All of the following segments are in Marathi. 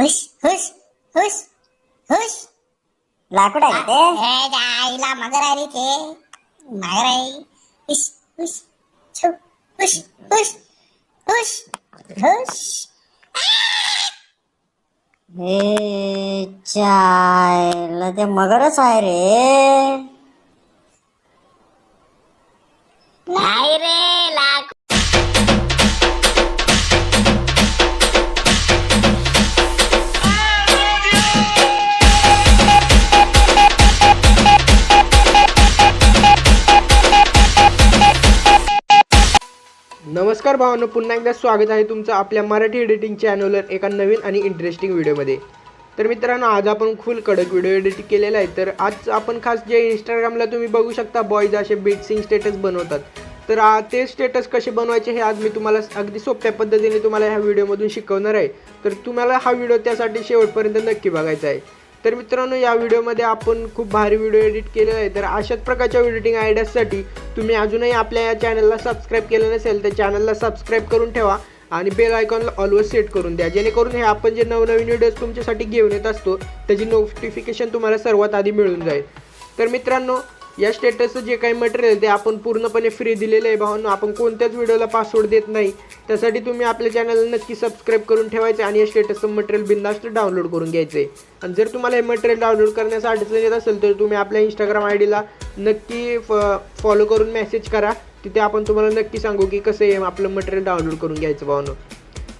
हुश हुश हुश हुश. लाकूड आहे ते. जायला मगर आहे रे ते. मगर आहे. हुश हुश छू हुश हुश हुश हुश. हे चायला ते मगरच आहे रे. नाही रे. नमस्कार भावांनो पुन्हा एकदा स्वागत आहे तुमचं आपल्या मराठी एडिटिंग चॅनलवर एका नवीन आणि इंटरेस्टिंग व्हिडिओमध्ये तर मित्रांनो आज आपण फुल कडक व्हिडिओ एडिट केलेला आहे. तर आज आपण खास जे इंस्टाग्रामला तुम्ही बघू शकता बॉईज असे बेटसिंग स्टेटस बनवतात. तर ते स्टेटस कसे बनवायचे हे आज मी तुम्हाला अगदी सोप्या पद्धतीने तुम्हाला ह्या व्हिडिओमधून शिकवणार आहे. तर तुम्हाला हा व्हिडिओ त्यासाठी शेवटपर्यंत नक्की बघायचा आहे. तर मित्रांनो या व्हिडिओमध्ये आपण खूप भारी व्हिडिओ एडिट केलेला आहे. तर अशाच प्रकारच्या एडिटिंग आयडियासाठी तुम्ही अजूनही आपल्या या चॅनलला सबस्क्राईब केलं नसेल तर चॅनलला सबस्क्राईब करून ठेवा आणि बेल आयकॉनला ऑलवेज सेट करून द्या. जेणेकरून हे आपण जे नवनवीन व्हिडिओज तुमच्यासाठी घेऊन येत असतो त्याची नोटिफिकेशन तुम्हाला सर्वात आधी मिळून जाईल. तर मित्रांनो या स्टेटसचं जे काही मटेरियल ते आपण पूर्णपणे फ्री दिलेलं आहे भावांनो. आपण कोणत्याच व्हिडिओला पासवर्ड देत नाही. त्यासाठी तुम्ही आपल्या चॅनलला नक्की सबस्क्राईब करून ठेवायचं आणि या स्टेटसचं मटेरियल बिंदास्त डाउनलोड करून घ्यायचं आहे आणि जर तुम्हाला हे मटेरियल डाउनलोड करण्यास अडचण येत असेल तर तुम्ही आपल्या इंस्टाग्राम आय डीला नक्की फॉलो करून मेसेज करा. तिथे आपण तुम्हाला नक्की सांगू की कसं आहे आपलं मटेरियल डाउनलोड करून घ्यायचं भावानं.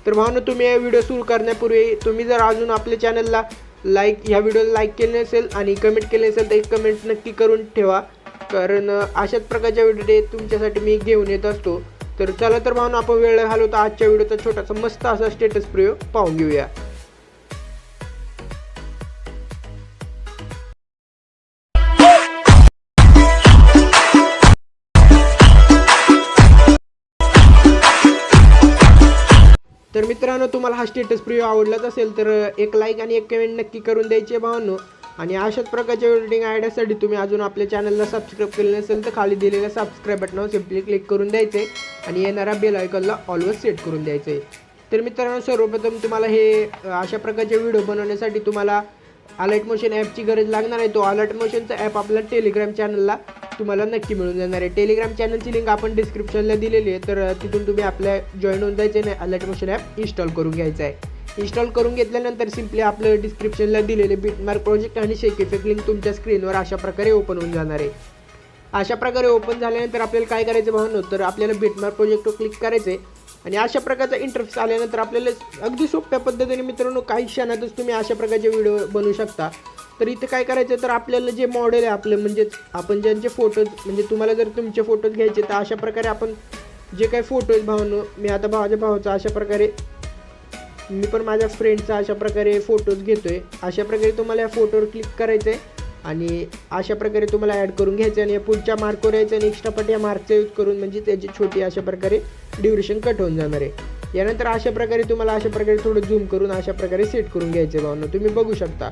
तर भावानं तुम्ही हे व्हिडिओ सुरू करण्यापूर्वी तुम्ही जर अजून आपल्या चॅनलला लाईक ह्या व्हिडिओला लाईक केले नसेल आणि कमेंट केले नसेल तर एक कमेंट नक्की करून ठेवा. कारण अशाच प्रकारच्या व्हिडिओ तुमच्यासाठी मी घेऊन येत असतो. तर चला तर भावना आपण वेळ घालवतो आजच्या व्हिडिओचा छोटासा मस्त असा स्टेटस प्रयोग पाहून घेऊया. तर मित्रांनो तुम्हाला हा स्टेटस प्रिव्ह्यू आवडलाच असेल तर एक लाईक आणि एक कमेंट नक्की करून द्यायचे भावांनो. आणि अशाच प्रकारच्या वेल्डिंग आयडियासाठी तुम्ही अजून आपल्या चॅनलला सबस्क्राईब केले नसेल तर खाली दिलेल्या सबस्क्राईब बटनावर सिम्पली क्लिक करून द्यायचे. आणि येणाऱ्या बेल आयकॉनला ऑलवेज सेट करून द्यायचे. तर मित्रांनो सर्वप्रथम तुम्हाला हे अशा प्रकारचे व्हिडिओ बनवण्यासाठी तुम्हाला अलर्ट मोशन ॲपची गरज लागणार आहे. तो अलर्ट मोशनचा ॲप आपल्या टेलिग्राम चॅनलला तुम्हाला नक्की मिळून जाणार आहे. टेलिग्राम चॅनलची लिंक आपण डिस्क्रिप्शनला दिलेली आहे तर तिथून तुम्ही आपल्या जॉईन होऊन जायचे नाही. अलर्ट मोशन ॲप इन्स्टॉल करून घ्यायचं आहे. इन्स्टॉल करून घेतल्यानंतर सिम्पली आपलं डिस्क्रिप्शनला दिलेले बिटमार्क प्रोजेक्ट आणि शेक इफेक्ट लिंक तुमच्या स्क्रीनवर अशा प्रकारे ओपन होऊन जाणार आहे. अशा प्रकारे ओपन झाल्यानंतर आपल्याला काय करायचं भावनो? तर आपल्याला बिटमार्क प्रोजेक्टवर क्लिक करायचं आहे आणि अशा प्रकारचा इंटरफेस आल्यानंतर आपल्याला अगदी सोप्या पद्धतीने मित्रांनो काही क्षणातच तुम्ही अशा प्रकारचे व्हिडिओ बनवू शकता. तर इथे काय करायचं तर आपल्याला जे मॉडेल आहे आपलं म्हणजेच आपण ज्यांचे फोटोज म्हणजे तुम्हाला जर तुमचे फोटोज घ्यायचे तर अशा प्रकारे आपण जे काही फोटोज भावनो मी आता भावाच्या भावाचा अशा प्रकारे मी पण माझ्या फ्रेंडचा अशा प्रकारे फोटोज घेतो आहे अशा प्रकारे तुम्हाला या फोटोवर क्लिक करायचं आहे आणि अशा प्रकारे तुम्हाला ॲड करून घ्यायचं आणि या पुढच्या मार्कवर यायचं आणि एक्स्ट्रा पट या मार्कचा यूज करून म्हणजे त्याची छोटी अशा प्रकारे ड्युरेशन कट होऊन जाणार आहे. यानंतर अशा प्रकारे तुम्हाला अशा प्रकारे थोडं झूम करून अशा प्रकारे सेट करून घ्यायचे भावना. तुम्ही बघू शकता.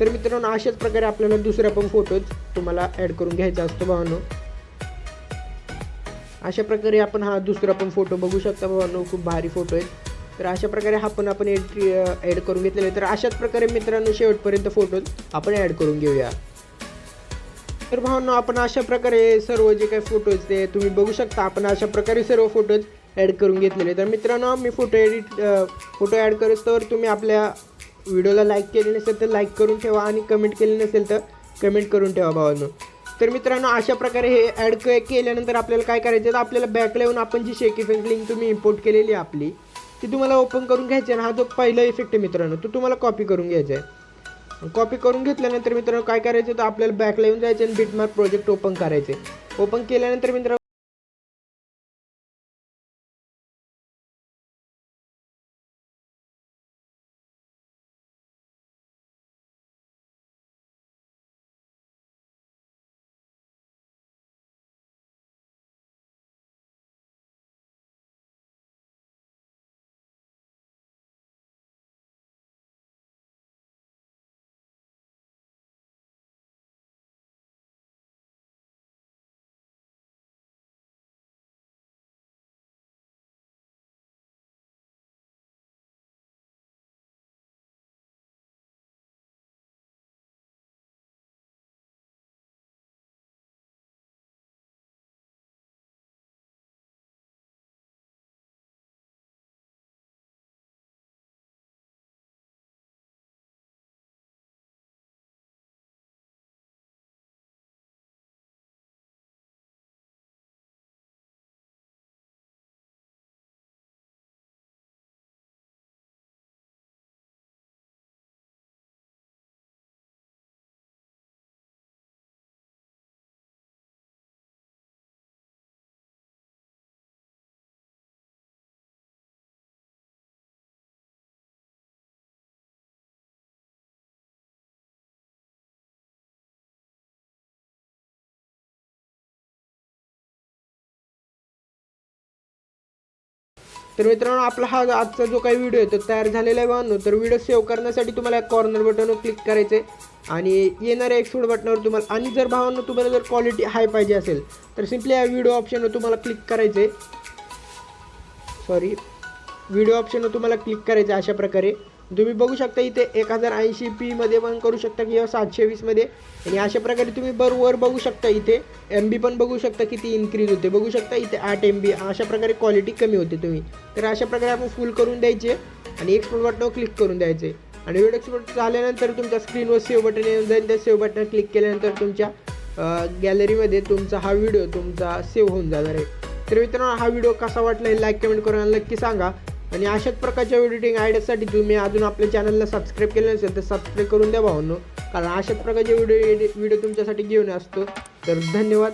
तर मित्रांनो अशाच प्रकारे आपल्याला दुसरा पण फोटोज तुम्हाला ॲड करून घ्यायचा असतो भावानो. अशा प्रकारे आपण हा दुसरा पण फोटो बघू शकता भावानो खूप भारी फोटो आहेत तर अशा प्रकारे हा पण आपण एंट्री ॲड करून घेतलेला आहे. तर अशाच प्रकारे मित्रांनो शेवटपर्यंत फोटो आपण ॲड करून घेऊया. तर भावना आपण अशा प्रकारे सर्व जे काही फोटोज ते तुम्ही बघू शकता. आपण अशा प्रकारे सर्व फोटोज ॲड करून घेतलेले तर मित्रांनो मी फोटो एडिट फोटो ॲड तर तुम्ही आपल्या व्हिडिओला लाईक केले नसेल तर लाईक करून ठेवा आणि कमेंट केले नसेल तर कमेंट करून ठेवा भावांनो. तर मित्रांनो अशा प्रकारे हे ॲड केल्यानंतर आपल्याला काय करायचं तर आपल्याला बॅकला येऊन आपण जी शेक इफेक्ट लिंक तुम्ही इम्पोर्ट केलेली आहे आपली ती तुम्हाला ओपन करून घ्यायची आहे हा जो पहिला इफेक्ट आहे मित्रांनो तो तुम्हाला कॉपी करून घ्यायचा आहे. कॉपी करून घेतल्यानंतर मित्रांनो काय करायचं तर आपल्याला बॅकला येऊन जायचं आणि बिटमार्क प्रोजेक्ट ओपन करायचे ओपन केल्यानंतर मित्रांनो तर मित्रांनो आपला हा आजचा जो काही व्हिडिओ आहे तो तयार झालेला आहे भावांनो तर व्हिडिओ सेव्ह करण्यासाठी तुम्हाला कॉर्नर बटनवर क्लिक करायचं आहे आणि येणाऱ्या एक्सपोर्ट बटनावर तुम्हाला आणि जर भावांनो तुम्हाला जर क्वालिटी हाय पाहिजे असेल तर सिम्पली या व्हिडिओ ऑप्शनवर तुम्हाला क्लिक करायचं आहे सॉरी व्हिडिओ ऑप्शनवर तुम्हाला क्लिक करायचं आहे अशा प्रकारे. तुम्ही बघू शकता इथे एक हजार ऐंशी पीमध्ये पण करू शकता किंवा सातशे वीसमध्ये आणि अशा प्रकारे तुम्ही बरोबर बघू शकता इथे. एम बी पण बघू शकता किती इन्क्रीज होते. बघू शकता इथे आठ एम बी अशा प्रकारे क्वालिटी कमी होते तुम्ही. तर अशा प्रकारे आपण फुल करून द्यायचे. आणि एक्सपोर्ट बटनावर क्लिक करून द्यायचे. आणि व्हिडिओ एक्सपोर्ट झाल्यानंतर तुमच्या स्क्रीनवर सेव्ह बटन येऊन जाईल. त्या सेव्ह बटन क्लिक केल्यानंतर तुमच्या गॅलरीमध्ये तुमचा हा व्हिडिओ तुमचा सेव्ह होऊन जाणार आहे. तर मित्रांनो हा व्हिडिओ कसा वाटला हे लाईक कमेंट करून नक्की सांगा. आणि अशाच प्रकारच्या एडिटिंग आयडियासाठी तुम्ही अजून आपल्या चॅनलला सबस्क्राईब केलं नसेल तर सबस्क्राईब करून द्या भावांनो. कारण अशाच प्रकारचे व्हिडिओ व्हिडिओ तुमच्यासाठी घेऊन असतो. तर धन्यवाद.